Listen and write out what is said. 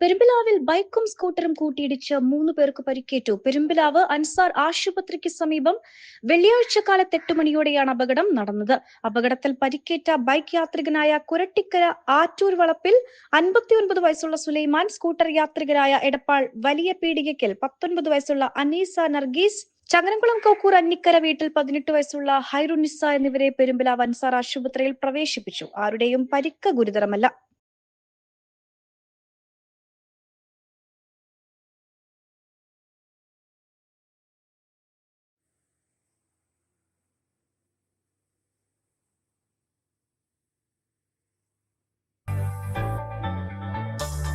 പെരുമ്പിലാവിൽ ബൈക്കും സ്കൂട്ടറും കൂട്ടിയിടിച്ച് മൂന്ന് പേർക്ക് പരിക്കേറ്റു. പെരുമ്പിലാവ് അൻസാർ ആശുപത്രിക്ക് സമീപം വെള്ളിയാഴ്ച കാലത്ത് എട്ട് മണിയോടെയാണ് അപകടം നടന്നത്. അപകടത്തിൽ പരിക്കേറ്റ ബൈക്ക് യാത്രികനായ കുരട്ടിക്കര ആറ്റൂർ വളപ്പിൽ അൻപത്തിയൊൻപത് വയസ്സുള്ള സുലൈമാൻ സ്കൂട്ടർ യാത്രികരായ എടപ്പാൾ വലിയ പീടികയ്ക്കൽ പത്തൊൻപത് വയസ്സുള്ള അനീസ നർഗീസ് ചങ്ങനംകുളം കോക്കൂർ അന്നിക്കര വീട്ടിൽ പതിനെട്ട് വയസ്സുള്ള ഹൈറുനിസ എന്നിവരെ പെരുമ്പിലാവ് അൻസാർ ആശുപത്രിയിൽ പ്രവേശിപ്പിച്ചു. ആരുടെയും പരിക്ക് ഗുരുതരമല്ല.